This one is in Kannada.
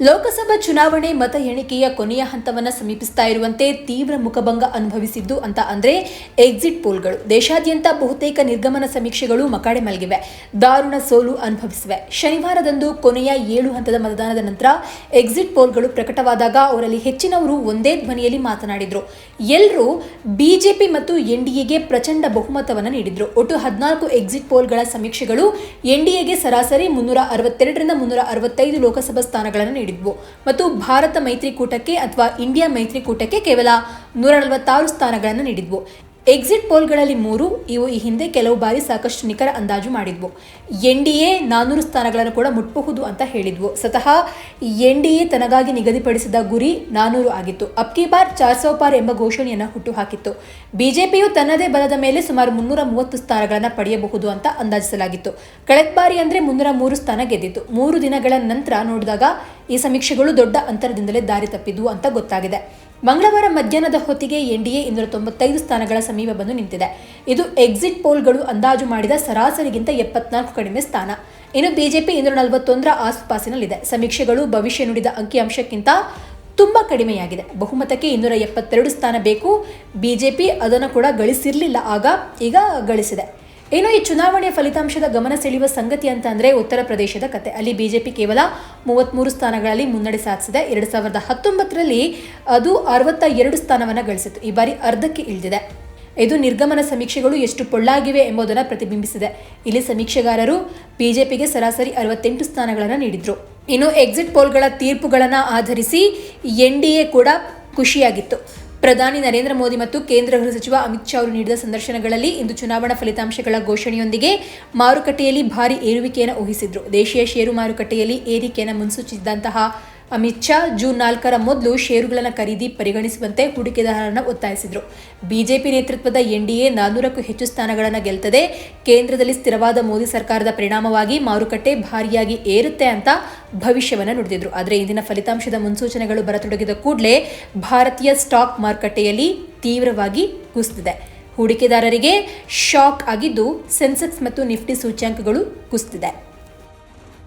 ಲೋಕಸಭಾ ಚುನಾವಣೆ ಮತ ಎಣಿಕೆಯ ಕೊನೆಯ ಹಂತವನ್ನು ಸಮೀಪಿಸ್ತಾ ಇರುವಂತೆ ತೀವ್ರ ಮುಖಭಂಗ ಅನುಭವಿಸಿದ್ದು ಅಂತ ಅಂದ್ರೆ ಎಕ್ಸಿಟ್ ಪೋಲ್ಗಳು ದೇಶಾದ್ಯಂತ ಬಹುತೇಕ ನಿರ್ಗಮನ ಸಮೀಕ್ಷೆಗಳು ಮಕಾಡೆ ಮಲಗಿವೆ. ದಾರುಣ ಸೋಲು ಅನುಭವಿಸಿವೆ. ಶನಿವಾರದಂದು ಕೊನೆಯ ಏಳು ಹಂತದ ಮತದಾನದ ನಂತರ ಎಕ್ಸಿಟ್ ಪೋಲ್ಗಳು ಪ್ರಕಟವಾದಾಗ ಅವರಲ್ಲಿ ಹೆಚ್ಚಿನವರು ಒಂದೇ ಧ್ವನಿಯಲ್ಲಿ ಮಾತನಾಡಿದ್ರು. ಎಲ್ಲರೂ ಬಿಜೆಪಿ ಮತ್ತು ಎನ್ಡಿಎಗೆ ಪ್ರಚಂಡ ಬಹುಮತವನ್ನು ನೀಡಿದ್ರು. ಒಟ್ಟು ಹದಿನಾಲ್ಕು ಎಕ್ಸಿಟ್ ಪೋಲ್ಗಳ ಸಮೀಕ್ಷೆಗಳು ಎನ್ಡಿಎಗೆ ಸರಾಸರಿ ಮುನ್ನೂರ ಅರವತ್ತೆರಡರಿಂದ ಮುನ್ನೂರ ಅರವತ್ತೈದು ಲೋಕಸಭಾ ಸ್ಥಾನಗಳನ್ನು ನೀಡಿದ್ವು ಮತ್ತು ಭಾರತ ಮೈತ್ರಿಕೂಟಕ್ಕೆ ಅಥವಾ ಇಂಡಿಯಾ ಮೈತ್ರಿಕೂಟಕ್ಕೆ ಕೇವಲ ನೂರ ನಲವತ್ತಾರು ಸ್ಥಾನಗಳನ್ನು ನೀಡಿದ್ವು. ಎಕ್ಸಿಟ್ ಪೋಲ್ಗಳಲ್ಲಿ ಮೂರು, ಇವು ಈ ಹಿಂದೆ ಕೆಲವು ಬಾರಿ ಸಾಕಷ್ಟು ನಿಖರ ಅಂದಾಜು ಮಾಡಿದ್ವು. ಎನ್ ಡಿ ಎ ನಾನ್ನೂರು ಸ್ಥಾನಗಳನ್ನು ಕೂಡ ಮುಟ್ಟಬಹುದು ಅಂತ ಹೇಳಿದ್ವು. ಸ್ವತಃ ಎನ್ ಡಿ ಎ ತನಗಾಗಿ ನಿಗದಿಪಡಿಸಿದ ಗುರಿ ನಾನ್ನೂರು ಆಗಿತ್ತು. ಅಬ್ಕಿ ಬಾರ್ ಚಾರ್ ಸೌ ಪಾರ್ ಎಂಬ ಘೋಷಣೆಯನ್ನು ಹುಟ್ಟುಹಾಕಿತ್ತು. ಬಿಜೆಪಿಯು ತನ್ನದೇ ಬಲದ ಮೇಲೆ ಸುಮಾರು ಮುನ್ನೂರ ಮೂವತ್ತು ಸ್ಥಾನಗಳನ್ನು ಪಡೆಯಬಹುದು ಅಂತ ಅಂದಾಜಿಸಲಾಗಿತ್ತು. ಕಳೆದ ಬಾರಿ ಅಂದರೆ ಮುನ್ನೂರ ಮೂರು ಸ್ಥಾನ ಗೆದ್ದಿತ್ತು. ಮೂರು ದಿನಗಳ ನಂತರ ನೋಡಿದಾಗ ಈ ಸಮೀಕ್ಷೆಗಳು ದೊಡ್ಡ ಅಂತರದಿಂದಲೇ ದಾರಿ ತಪ್ಪಿದ್ವು ಅಂತ ಗೊತ್ತಾಗಿದೆ. ಮಂಗಳವಾರ ಮಧ್ಯಾಹ್ನದ ಹೊತ್ತಿಗೆ ಎನ್ಡಿಎ ಇನ್ನೂರ ತೊಂಬತ್ತೈದು ಸ್ಥಾನಗಳ ಸಮೀಪ ಬಂದು ನಿಂತಿದೆ. ಇದು ಎಕ್ಸಿಟ್ ಪೋಲ್ಗಳು ಅಂದಾಜು ಮಾಡಿದ ಸರಾಸರಿಗಿಂತ ಎಪ್ಪತ್ನಾಲ್ಕು ಕಡಿಮೆ ಸ್ಥಾನ. ಇನ್ನು ಬಿಜೆಪಿ ಇನ್ನೂರ ನಲವತ್ತೊಂದರ ಆಸುಪಾಸಿನಲ್ಲಿದೆ. ಸಮೀಕ್ಷೆಗಳು ಭವಿಷ್ಯ ನುಡಿದ ಅಂಕಿಅಂಶಕ್ಕಿಂತ ತುಂಬ ಕಡಿಮೆಯಾಗಿದೆ. ಬಹುಮತಕ್ಕೆ ಇನ್ನೂರ ಎಪ್ಪತ್ತೆರಡು ಸ್ಥಾನ ಬೇಕು. ಬಿಜೆಪಿ ಅದನ್ನು ಕೂಡ ಗಳಿಸಿರಲಿಲ್ಲ. ಆಗ ಈಗ ಗಳಿಸಿದೆ. ಇನ್ನು ಈ ಚುನಾವಣೆಯ ಫಲಿತಾಂಶದ ಗಮನ ಸೆಳೆಯುವ ಸಂಗತಿ ಅಂತ ಅಂದ್ರೆ ಉತ್ತರ ಪ್ರದೇಶದ ಕತೆ. ಅಲ್ಲಿ ಬಿಜೆಪಿ ಕೇವಲ ಮೂವತ್ತ್ಮೂರು ಸ್ಥಾನಗಳಲ್ಲಿ ಮುನ್ನಡೆ ಸಾಧಿಸಿದೆ. ಎರಡು ಸಾವಿರದ ಹತ್ತೊಂಬತ್ತರಲ್ಲಿ ಅದು ಅರವತ್ತ ಎರಡು ಸ್ಥಾನವನ್ನು ಗಳಿಸಿತು ಈ ಬಾರಿ ಅರ್ಧಕ್ಕೆ ಇಳಿದಿದೆ. ಇದು ನಿರ್ಗಮನ ಸಮೀಕ್ಷೆಗಳು ಎಷ್ಟು ಪೊಳ್ಳಾಗಿವೆ ಎಂಬುದನ್ನು ಪ್ರತಿಬಿಂಬಿಸಿದೆ. ಇಲ್ಲಿ ಸಮೀಕ್ಷೆಗಾರರು ಬಿಜೆಪಿಗೆ ಸರಾಸರಿ ಅರವತ್ತೆಂಟು ಸ್ಥಾನಗಳನ್ನು ನೀಡಿದ್ರು. ಇನ್ನು ಎಕ್ಸಿಟ್ ಪೋಲ್ಗಳ ತೀರ್ಪುಗಳನ್ನು ಆಧರಿಸಿ ಎನ್ ಡಿ ಎ ಕೂಡ ಖುಷಿಯಾಗಿತ್ತು. ಪ್ರಧಾನಿ ನರೇಂದ್ರ ಮೋದಿ ಮತ್ತು ಕೇಂದ್ರ ಗೃಹ ಸಚಿವ ಅಮಿತ್ ಶಾ ಅವರು ನೀಡಿದ ಸಂದರ್ಶನಗಳಲ್ಲಿ ಇಂದು ಚುನಾವಣಾ ಫಲಿತಾಂಶಗಳ ಘೋಷಣೆಯೊಂದಿಗೆ ಮಾರುಕಟ್ಟೆಯಲ್ಲಿ ಭಾರಿ ಏರುವಿಕೆಯನ್ನು ಊಹಿಸಿದ್ರು. ದೇಶೀಯ ಷೇರು ಮಾರುಕಟ್ಟೆಯಲ್ಲಿ ಏರಿಕೆಯನ್ನು ಮುನ್ಸೂಚಿಸಿದಂತಹ ಅಮಿತ್ ಶಾ ಜೂನ್ ನಾಲ್ಕರ ಮೊದಲು ಷೇರುಗಳನ್ನು ಖರೀದಿ ಪರಿಗಣಿಸುವಂತೆ ಹೂಡಿಕೆದಾರರನ್ನು ಒತ್ತಾಯಿಸಿದರು. ಬಿಜೆಪಿ ನೇತೃತ್ವದ ಎನ್ಡಿಎ ನಾನ್ನೂರಕ್ಕೂ ಹೆಚ್ಚು ಸ್ಥಾನಗಳನ್ನು ಗೆಲ್ತದೆ. ಕೇಂದ್ರದಲ್ಲಿ ಸ್ಥಿರವಾದ ಮೋದಿ ಸರ್ಕಾರದ ಪರಿಣಾಮವಾಗಿ ಮಾರುಕಟ್ಟೆ ಭಾರಿಯಾಗಿ ಏರುತ್ತೆ ಅಂತ ಭವಿಷ್ಯವನ್ನು ನುಡಿದಿದ್ರು. ಆದರೆ ಇಂದಿನ ಫಲಿತಾಂಶದ ಮುನ್ಸೂಚನೆಗಳು ಬರತೊಡಗಿದ ಕೂಡಲೇ ಭಾರತೀಯ ಸ್ಟಾಕ್ ಮಾರುಕಟ್ಟೆಯಲ್ಲಿ ತೀವ್ರವಾಗಿ ಕುಸಿದಿದೆ. ಹೂಡಿಕೆದಾರರಿಗೆ ಶಾಕ್ ಆಗಿದ್ದು ಸೆನ್ಸೆಕ್ಸ್ ಮತ್ತು ನಿಫ್ಟಿ ಸೂಚ್ಯಾಂಕಗಳು ಕುಸಿದಿದೆ.